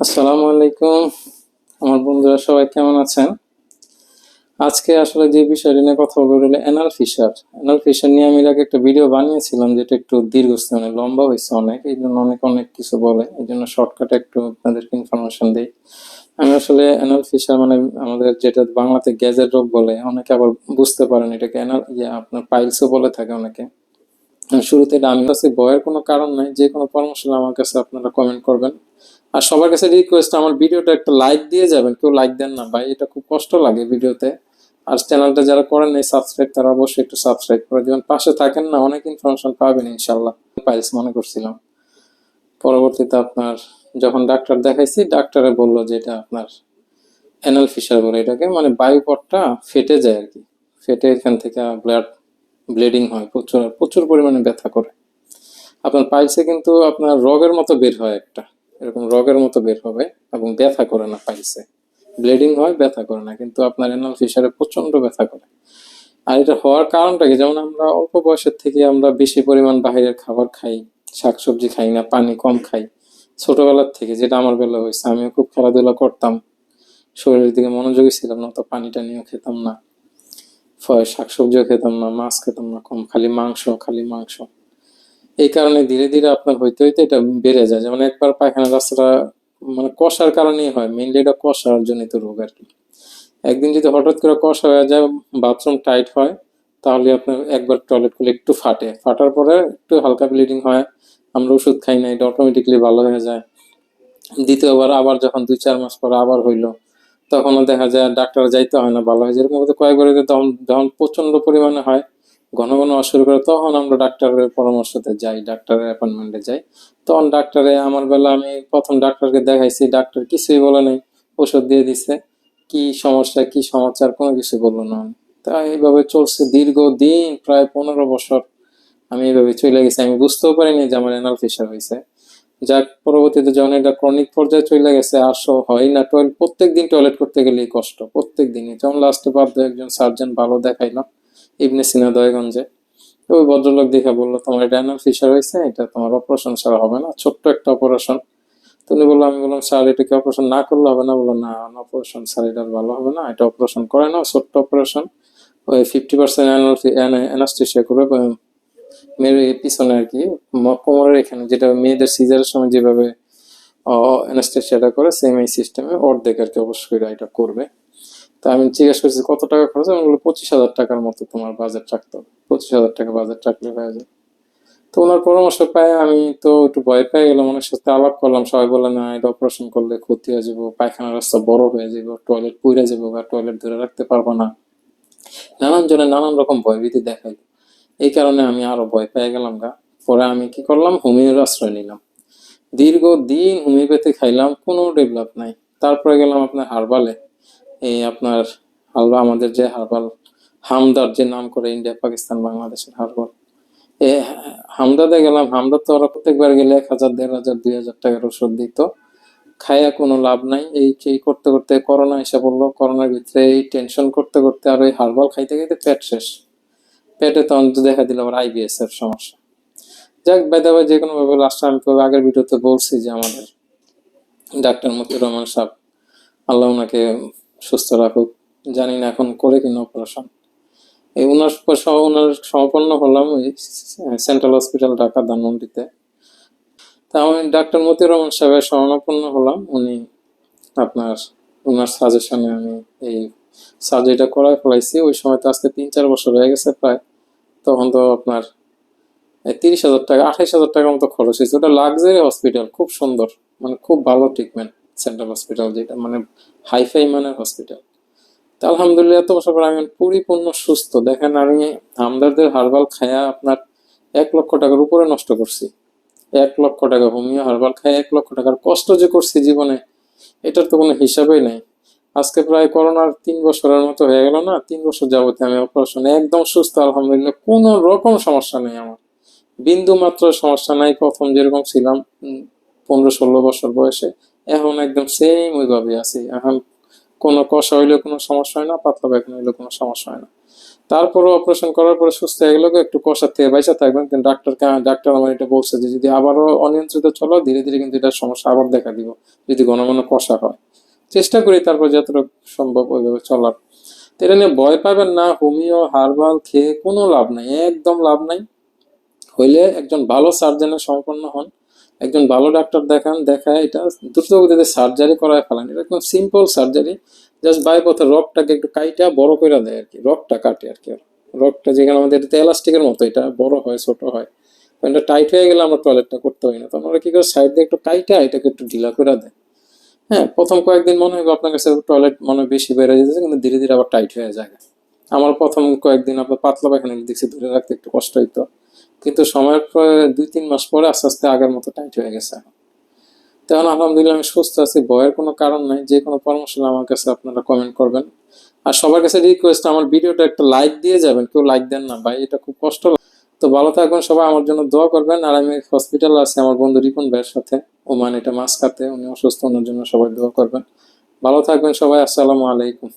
আসসালামু আলাইকুম। আমার বন্ধুরা সবাই কেমন আছেন? আজকে আসলে যে বিষয়টা নিয়ে কথা বলব হলো অ্যানাল ফিশার অ্যানাল ফিশার নিয়ে আমি আগে একটা ভিডিও বানিয়েছিলাম যেটা একটু দীর্ঘস্থায়ী মানে লম্বা হয়েছে অনেক, এই জন্য অনেক অনেক কিছু বলে, এই জন্য শর্টকাটে একটু আপনাদেরকে ইনফরমেশন দিই। আমি আসলে অ্যানাল ফিশার মানে আমাদের যেটা বাংলাতে গ্যাজেট রোগ বলে, অনেকে আবার বুঝতে পারেন এটাকে অ্যানাল ইয়ে আপনার পাইলসও বলে থাকে অনেকে। শুরুতে আমি কাছে ভয়ের কোনো কারণ নাই, যে কোনো পরামর্শ আমার কাছে আপনারা কমেন্ট করবেন। আর সবার কাছে রিকোয়েস্ট আমার ভিডিওটা একটা লাইক দিয়ে যাবেন। কেউ লাইক দেন না ভাই, এটা খুব কষ্ট লাগে ভিডিওতে। আর চ্যানেলটা যারা করেন নাই সাবস্ক্রাইব তারা অবশ্যই একটু সাবস্ক্রাইব করে দিবেন। পাশে থাকেন না, অনেক ইনফরমেশন পাবেন ইনশাল্লাহ পাইলস মনে করছিলাম। পরবর্তীতে আপনার যখন ডাক্তার দেখাইছি ডাক্তারে বলল যে এটা আপনার অ্যানাল ফিশার বলে। এটাকে মানে বায়ুপটটা ফেটে যায় আর কি। ফেটে এখান থেকে ব্লাড ব্লিডিং হয়, প্রচুর প্রচুর পরিমাণে ব্যথা করে। আপনার পাইলসে কিন্তু আপনার রগের মতো বের হয় একটা। এরকম রগের মতো বের হবে এবং ব্যথা করে না পাইছে। ব্লিডিং হয়, ব্যথা করে না, কিন্তু আপনার এনাল ফিশারে প্রচণ্ড ব্যথা করে। আর এটা হওয়ার কারণটা কি? যেমন আমরা অল্প বয়সের থেকে আমরা বেশি পরিমাণ বাইরের খাবার খাই, শাকসবজি খাই না, পানি কম খাই। ছোটবেলার থেকে যেটা আমার বেলা হয়েছে, আমিও খুব খেলাধুলা করতাম। শরীরের দিকে মনোযোগী ছিলাম না তো পানি টানিও খেতাম না। শাকসবজিও খেতাম না, মাছ খেতাম না কম, খালি মাংস খালি মাংস। এই কারণে ধীরে ধীরে আপনার হইতে হইতে এটা বেড়ে যায়। যেমন একবার পায়খানা রাস্তাটা মানে কষার কারণেই হয় মেইনলি এটা কষার জনিত রোগ আর কি। একদিন যদি হঠাৎ করে কষা হয়ে যায় বাথরুম টাইট হয়, তাহলে আপনার একবার টয়লেট করলে একটু ফাটে। ফাটার পরে একটু হালকা ব্লিডিং হয়, আমরা ওষুধ খাই না, এটা অটোমেটিকলি ভালো হয়ে যায়। দ্বিতীয়বার আবার যখন দুই, চার মাস পরে আবার হইল, তখনও দেখা যায় ডাক্তার যাইতে হয় না, ভালো হয়। যেরকম কয়েকবার তখন যখন প্রচণ্ড পরিমাণে হয় ঘন ঘন শুরু করে তখন আমরা ডাক্তারের পরামর্শতে যাই, ডাক্তারের অ্যাপয়েন্টমেন্টে যাই। তখন ডাক্তারে আমার বেলা আমি প্রথম ডাক্তারকে দেখাইছি, ডাক্তার কিছুই বলে নাই, ওষুধ দিয়ে দিছে। কি সমস্যা, কি সমাচার, কোনো কিছু বলল না। তা এইভাবে চলছে দীর্ঘ দিন প্রায় পনেরো বছর আমি এইভাবে চলে গেছি। আমি বুঝতেও পারিনি যে আমার এনাল হয়েছে। যাক, পরবর্তীতে যখন এটা ক্রনিক পর্যায়ে চলে গেছে আসো হয় না টয়লেট প্রত্যেক দিন টয়লেট করতে গেলেই কষ্ট প্রত্যেক দিনই যখন লাস্টে বাধ্য একজন সার্জন ভালো দেখাইলো ইবনে সিনা দয়গঞ্জে। ওই ভদ্রলোক দেখে বলল, তোমার অ্যানাল ফিসার হয়েছে, এটা তোমার অপারেশন ছাড়া হবে না, ছোট্ট একটা অপারেশন তো উনি বলল, আমি বললাম, স্যার এটাকে অপারেশন না করলে হবে না? বলল, না অপারেশন স্যার, এটা ভালো হবে না, এটা অপারেশন করে না ছোট্ট অপারেশন ওই ফিফটি পার্সেন্ট অ্যানাস্টেশিয়া করে মেয়ের পিছনে আর কি কোমরের এখানে, যেটা মেয়েদের সিজারের সময় যেভাবে অ্যানাস্টেশিয়াটা করে সেম এই সিস্টেমে অর্ধেক আর কি অবশ্যই এটা করবে। তা আমি জিজ্ঞেস করছি কত টাকা খরচ আমি বলল পঁচিশ হাজার টাকার মতো তোমার বাজেট রাখতে পঁচিশ হাজার টাকা বাজেট রাখলে হয়ে যায়। তো ওনার পরামর্শ পায়, আমি তো একটু ভয় পেয়ে গেলাম, অনেক সাথে আলাপ করলাম। সবাই বলে না, এটা অপারেশন করলে ক্ষতি হয়ে যাব, পায়খানার রাস্তা বড় হয়ে যাব টয়লেট পুড়ে যাব বা টয়লেট ধরে রাখতে পারব না। নানান জনে নানান রকম ভয়ভীতি দেখাইল। এই কারণে আমি আরও ভয় পেয়ে গেলাম গা। পরে আমি কি করলাম? হোমিওর আশ্রয় নিলাম। দীর্ঘ দিন হোমিওপ্যাথি খাইলাম, কোনো ডেভেলপ নাই। তারপরে গেলাম আপনার হারবালে এই আপনার হালবা আমাদের যে হারবাল হামদার যে নাম করে ইন্ডিয়া, পাকিস্তান, বাংলাদেশের হারবাল এ হামদাদে গেলাম হামদাদ তো ওরা প্রত্যেকবার গেলে এক হাজার, দেড় হাজার, দুই হাজার টাকার ওষুধ দিত। খায়া কোনো লাভ নাই। এই এই করতে করতে করোনা এসে পড়ল। করোনার ভিতরে এই টেনশন করতে করতে আর ওই হারবাল খাইতে খাইতে পেট শেষ। পেটে তখন দেখা দিল আবার আইবিএস এর সমস্যা। যাক বেদাবে যে কোনো ভাবে লাস্টে আমি আগের ভিডিওতে বলছি যে আমাদের ডাক্তার মতিউর রহমান সাহেব, আল্লাহ ওনাকে সুস্থ রাখুক। জানি না এখন করে কিনা অপারেশন এই ওনার সহ- ওনার সমাপন্ন হলাম ওই সেন্ট্রাল হসপিটাল ঢাকা, ধানমন্ডিতে। তা আমি ডাক্তার মতি রহমান সাহেবের শরণাপন্ন হলাম। উনি আপনার, ওনার সাজেশনে আমি এই সার্জারিটা করায় ফেলাইছি। ওই সময় তো আজকে তিন চার বছর হয়ে গেছে প্রায়। তখন তো আপনার তিরিশ হাজার টাকা, আঠাইশ হাজার টাকার মতো খরচ হয়েছে। ওটা লাক্সারি হসপিটাল খুব সুন্দর। মানে খুব ভালো ট্রিটমেন্ট সেন্ট্রাল হসপিটাল যেটা মানে হাইফাই মানের হসপিটাল। তা আলহামদুলিল্লাহ বছর পর আমি পরিপূর্ণ সুস্থ। দেখেন আমি হামদারদের হারবাল খায়া আপনার এক লক্ষ টাকার উপরে নষ্ট করছি। এক লক্ষ টাকা হোমিও হারবাল খায় এক লক্ষ টাকার কষ্ট যে করছি জীবনে, এটার তো কোনো হিসাবেই নাই। আজকে প্রায় করোনার তিন বছরের মতো হয়ে গেল না, তিন বছর যাবতে আমি অপারেশন একদম সুস্থ, আলহামদুলিল্লাহ, কোনো রকম সমস্যা নেই আমার। বিন্দু মাত্র সমস্যা নাই, প্রথম যেরকম ছিলাম পনেরো ষোলো বছর বয়সে। এখন একদম সেম ওইভাবে আছি। এখন কোনো কষা হইলে কোনো সমস্যা হয় না, পাতলা পায়খানা হইলে কোনো সমস্যা হয় না। তারপরে অপারেশন করার পরে সুস্থ হয়ে গেলে একটু কষার থেকে বাইসা থাকবেন। কিন্তু ডাক্তার ডাক্তার আমার এটা বলছে যে, যদি আবারও অনিয়ন্ত্রিত চলো, ধীরে ধীরে কিন্তু এটা সমস্যা আবার দেখা দিব, যদি ঘন ঘন কষা হয়। চেষ্টা করি তারপর যতটুকু সম্ভব ওইভাবে চলার। এটা নিয়ে ভয় পাবেন না, হোমিও, হার্বাল, খেয়ে কোনো লাভ নাই, একদম লাভ নাই। হইলে একজন ভালো সার্জনের সম্পন্ন হন। একজন ভালো ডাক্তার দেখান, দেখায়, এটা দ্রুত গতিতে সার্জারি করায় ফেলেন। এটা একদম সিম্পল সার্জারি জাস্ট বাইপথে রকটাকে একটু কাইটা বড় করে দেয় আর কি রকটা কাটে আর কি। রকটা যেখানে আমাদের এটা এলাস্টিকের মতো, এটা বড় হয়, ছোট হয়। তো এটা টাইট হয়ে গেলে আমরা টয়লেটটা করতে হয় না। তখন ওরা কি করে সাইড দিয়ে একটু কাইটা, এটাকে একটু ঢিলা করে দেয়। হ্যাঁ প্রথম কয়েকদিন মনে হয় আপনার কাছে টয়লেট মনে হয় বেশি বেড়ে যেতেছে, কিন্তু ধীরে ধীরে আবার টাইট হয়ে যায়। আমার প্রথম কয়েকদিন আপনার পাতলা পায়খানা দেখছি, ধরে রাখতে একটু কষ্ট হইতো। কিন্তু সময়ের পরে দুই, তিন মাস পরে আস্তে আস্তে আগের মতো টাইট হয়ে গেছে। এখন তখন আলহামদুলিল্লাহ আমি সুস্থ আছি, ভয়ের কোনো কারণ নাই, যে কোনো পরামর্শ আমার কাছে আপনারা কমেন্ট করবেন। আর সবার কাছে রিকোয়েস্ট আমার ভিডিওটা একটা লাইক দিয়ে যাবেন, কেউ লাইক দেন না ভাই, এটা খুব কষ্ট তো ভালো থাকবেন সবাই, আমার জন্য দোয়া করবেন। আর আমি হসপিটাল আছি, আমার বন্ধু রিপন ভাইয়ের সাথে। ওমান এটা মাছ খাতে উনি অসুস্থ, ওনার জন্য সবাই দোয়া করবেন। ভালো থাকবেন সবাই, আসসালামু আলাইকুম।